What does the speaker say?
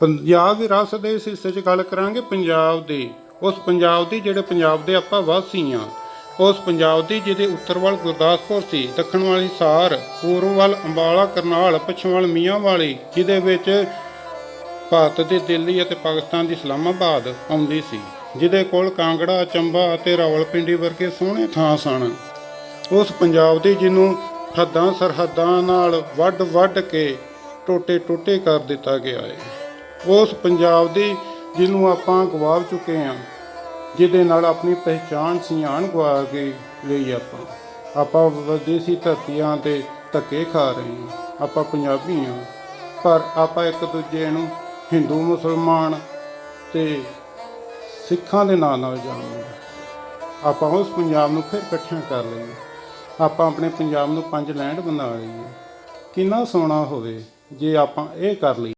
ਪੰਜਾਬ ਵਿਰਾਸਤ ਦੇ ਇਸ ਹਿੱਸੇ 'ਚ ਗੱਲ ਕਰਾਂਗੇ ਪੰਜਾਬ ਦੇ। ਉਸ ਪੰਜਾਬ ਦੀ ਜਿਹੜੇ ਪੰਜਾਬ ਦੇ ਆਪਾਂ ਵਾਸੀ ਆ ਉਸ ਪੰਜਾਬ ਦੀ ਜਿਹਦੇ ਉੱਤਰ ਵੱਲ ਗੁਰਦਾਸਪੁਰ ਸੀ, ਦੱਖਣ ਵਾਲੀ ਸਾਰ, ਪੂਰਬ ਵੱਲ ਅੰਬਾਲਾ, ਕਰਨਾਲ, ਪੱਛਮ ਵੱਲ ਮੀਆਂਵਾਲੀ, ਜਿਹਦੇ ਵਿੱਚ ਭਾਰਤ ਦੇ ਦਿੱਲੀ ਅਤੇ ਪਾਕਿਸਤਾਨ ਦੀ ਇਸਲਾਮਾਬਾਦ ਆਉਂਦੀ ਸੀ, ਜਿਹਦੇ ਕੋਲ ਕਾਂਗੜਾ, ਚੰਬਾ ਅਤੇ ਰਾਵਲਪਿੰਡੀ ਵਰਗੇ ਸੋਹਣੇ ਥਾਂ ਸਨ। ਉਸ ਪੰਜਾਬ ਦੀ ਜਿਹਨੂੰ ਹੱਦਾਂ ਸਰਹੱਦਾਂ ਨਾਲ ਵੱਡ ਵੱਡ ਕੇ ਟੋਟੇ ਟੋਟੇ ਕਰ ਦਿੱਤਾ ਗਿਆ ਹੈ। ਉਸ ਪੰਜਾਬ ਦੀ ਜਿਹਨੂੰ ਆਪਾਂ ਗਵਾ ਚੁੱਕੇ ਹਾਂ, ਜਿਹਦੇ ਨਾਲ ਆਪਣੀ ਪਹਿਚਾਣ ਸਿਆਣ ਗਵਾ ਕੇ ਲਈ ਆਪਾਂ। ਆਪਾਂ ਵਿਦੇਸੀ ਧਰਤੀਆਂ ਤੇ ਧੱਕੇ ਖਾ ਰਹੇ ਹਾਂ, ਆਪਾਂ ਪੰਜਾਬੀ ਹਾਂ। ਪਰ ਆਪਾਂ ਇੱਕ ਦੂਜੇ ਨੂੰ ਹਿੰਦੂ, ਮੁਸਲਮਾਨ ਤੇ ਸਿੱਖਾਂ ਦੇ ਨਾਂ ਨਾਲ ਜਾਣਦੇ ਹਾਂ। ਆਪਾਂ ਉਸ ਪੰਜਾਬ ਨੂੰ ਫਿਰ ਇਕੱਠਿਆਂ ਕਰ ਲਈਏ। ਆਪਾਂ ਆਪਣੇ ਪੰਜਾਬ ਨੂੰ ਪੰਜ ਲੈਂਡ ਬਣਾ ਲਈਏ। ਕਿੰਨਾ ਸੋਹਣਾ ਹੋਵੇ ਜੇ ਆਪਾਂ ਇਹ ਕਰ ਲਈਏ।